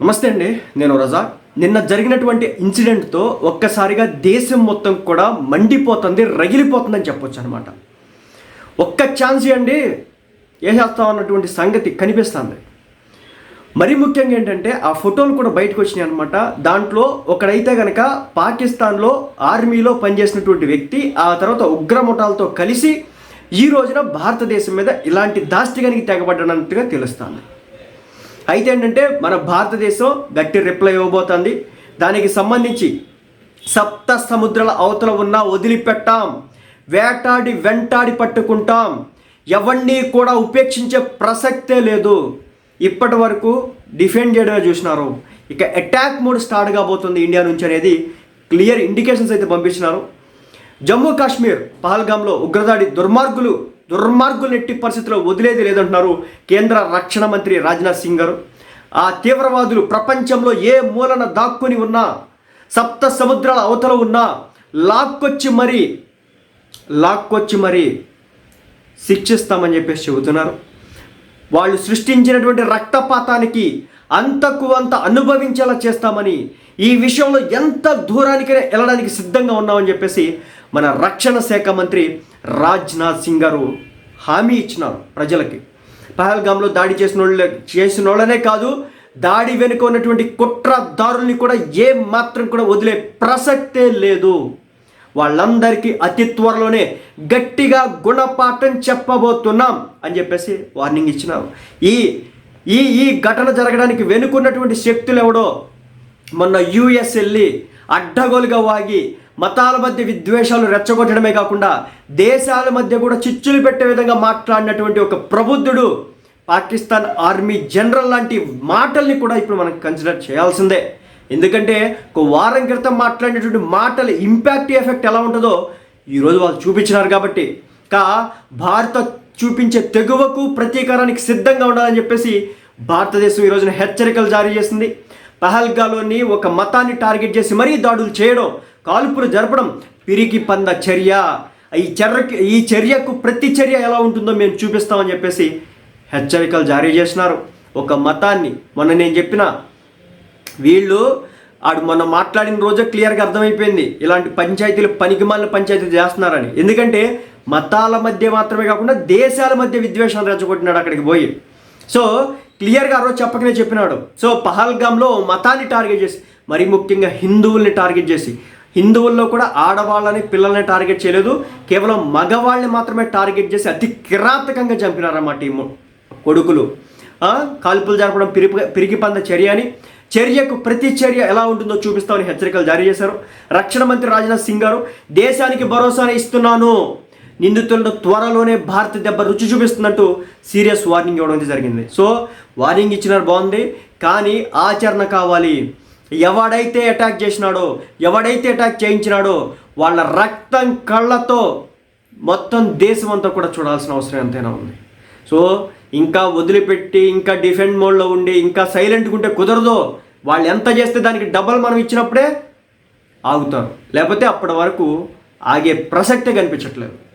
నమస్తే అండి నేను రజా. నిన్న జరిగినటువంటి ఇన్సిడెంట్తో ఒక్కసారిగా దేశం మొత్తం కూడా మండిపోతుంది రగిలిపోతుందని చెప్పొచ్చు అనమాట ఒక్క ఛాన్స్ ఇవ్వండి వేసేస్తాం అన్నటువంటి సంగతి కనిపిస్తుంది. మరి ముఖ్యంగా ఏంటంటే ఆ ఫోటోలు కూడా బయటకు వచ్చినాయి అనమాట దాంట్లో ఒకడైతే గనక పాకిస్తాన్లో ఆర్మీలో పనిచేసినటువంటి వ్యక్తి ఆ తర్వాత ఉగ్రముఠాలతో కలిసి ఈ రోజున భారతదేశం మీద ఇలాంటి దాస్తిగానికి తెగబడ్డనట్టుగా తెలుస్తుంది. అయితే ఏంటంటే మన భారతదేశం గట్టి రిప్లై ఇవ్వబోతుంది. దానికి సంబంధించి సప్త సముద్రాల అవతల ఉన్న వదిలిపెట్టాం. వేటాడి వెంటాడి పట్టుకుంటాం. ఎవరిని కూడా ఉపేక్షించే ప్రసక్తే లేదు. ఇప్పటి వరకు డిఫెండ్ చేయడమే చూసినారు. ఇక అటాక్ మోడ్ స్టార్ట్ కాబోతుంది ఇండియా నుంచి అనేది క్లియర్ ఇండికేషన్స్ అయితే పంపించినారు. జమ్మూ కాశ్మీర్ పహల్గామ్లో ఉగ్రదాడి దుర్మార్గులు దుర్మార్గులు ఎట్టి పరిస్థితుల్లో వదిలేది లేదంటున్నారు కేంద్ర రక్షణ మంత్రి రాజ్నాథ్ సింగ్ గారు. ఆ తీవ్రవాదులు ప్రపంచంలో ఏ మూలన దాక్కుని ఉన్నా సప్త సముద్రాల అవతల ఉన్నా లాక్కొచ్చి మరి లాక్కొచ్చి మరి శిక్షిస్తామని చెప్పేసి చెబుతున్నారు. వాళ్ళు సృష్టించినటువంటి రక్తపాతానికి అంతకు అంత అనుభవించేలా చేస్తామని ఈ విషయంలో ఎంత దూరానికైనా వెళ్ళడానికి సిద్ధంగా ఉన్నామని చెప్పేసి మన రక్షణ శాఖ మంత్రి రాజ్నాథ్ సింగ్ గారు హామీ ఇచ్చినారు ప్రజలకి. పహల్గామ్లో దాడి చేసిన వాళ్ళ చేసిన వాళ్ళనే కాదు దాడి వెనుక ఉన్నటువంటి కుట్రదారుల్ని కూడా ఏ మాత్రం కూడా వదిలే ప్రసక్తే లేదు. వాళ్ళందరికీ అతి త్వరలోనే గట్టిగా గుణపాఠం చెప్పబోతున్నాం అని చెప్పేసి వార్నింగ్ ఇచ్చినారు ఈ ఈ ఈ ఘటన జరగడానికి వెనుకున్నటువంటి శక్తులు ఎవడో మొన్న యుఎస్ వెళ్ళి అడ్డగోలుగా వాగి మతాల మధ్య విద్వేషాలు రెచ్చగొట్టడమే కాకుండా దేశాల మధ్య కూడా చిచ్చులు పెట్టే విధంగా మాట్లాడినటువంటి ఒక ప్రబుద్ధుడు పాకిస్తాన్ ఆర్మీ జనరల్ లాంటి మాటల్ని కూడా ఇప్పుడు మనం కన్సిడర్ చేయాల్సిందే. ఎందుకంటే ఒక వారం క్రితం మాట్లాడినటువంటి మాటల ఇంపాక్ట్ ఎఫెక్ట్ ఎలా ఉంటుందో ఈరోజు వాళ్ళు చూపించినారు కాబట్టి. కా భారత చూపించే తెగువకు ప్రతీకారానికి సిద్ధంగా ఉండాలని చెప్పేసి భారతదేశం ఈ రోజున హెచ్చరికలు జారీ చేసింది. పహల్గాలోని ఒక మతాన్ని టార్గెట్ చేసి మరీ దాడులు చేయడం కాల్పులు జరపడం పిరికి పంద చర్య. ఈ చర్యకి ఈ చర్యకు ప్రతి చర్య ఎలా ఉంటుందో మేము చూపిస్తామని చెప్పేసి హెచ్చరికలు జారీ చేసినారు. ఒక మతాన్ని మొన్న నేను చెప్పిన వీళ్ళు ఆడు మొన్న మాట్లాడిన రోజే క్లియర్గా అర్థమైపోయింది. ఇలాంటి పంచాయతీలు పనికిమాలిన పంచాయతీలు చేస్తున్నారని. ఎందుకంటే మతాల మధ్య మాత్రమే కాకుండా దేశాల మధ్య విద్వేషాలు రెచ్చగొట్టినాడు అక్కడికి పోయి. సో క్లియర్గా అరో రోజు చెప్పకనే చెప్పినాడు. సో పహల్గామ్లో మతాన్ని టార్గెట్ చేసి మరి ముఖ్యంగా హిందువుల్ని టార్గెట్ చేసి హిందువుల్లో కూడా ఆడవాళ్ళని పిల్లల్ని టార్గెట్ చేయలేదు కేవలం మగవాళ్ళని మాత్రమే టార్గెట్ చేసి అతి కిరాతకంగా చంపినారన్నమాట ఈ కొడుకులు. కాల్పులు జరపడం పిరిపి పిరికి పంద చర్య అని. చర్యకు ప్రతి చర్య ఎలా ఉంటుందో చూపిస్తామని హెచ్చరికలు జారీ చేశారు. రక్షణ మంత్రి రాజ్నాథ్ సింగ్ గారు దేశానికి భరోసాని ఇస్తున్నాను. నిందితులను త్వరలోనే భారత దెబ్బ రుచి చూపిస్తున్నట్టు సీరియస్ వార్నింగ్ ఇవ్వడం జరిగింది. సో వార్నింగ్ ఇచ్చినారు బాగుంది. కానీ ఆచరణ కావాలి. ఎవడైతే అటాక్ చేసినాడో ఎవడైతే అటాక్ చేయించినాడో వాళ్ళ రక్తం కళ్ళతో మొత్తం దేశం అంతా కూడా చూడాల్సిన అవసరం ఎంతైనా ఉంది. సో ఇంకా వదిలిపెట్టి ఇంకా డిఫెండ్ మోడ్లో ఉండి ఇంకా సైలెంట్గా ఉంటే కుదరదు. వాళ్ళు ఎంత చేస్తే దానికి డబల్ మనం ఇచ్చినప్పుడే ఆగుతారు. లేకపోతే అప్పటి వరకు ఆగే ప్రసక్తే కనిపించట్లేదు.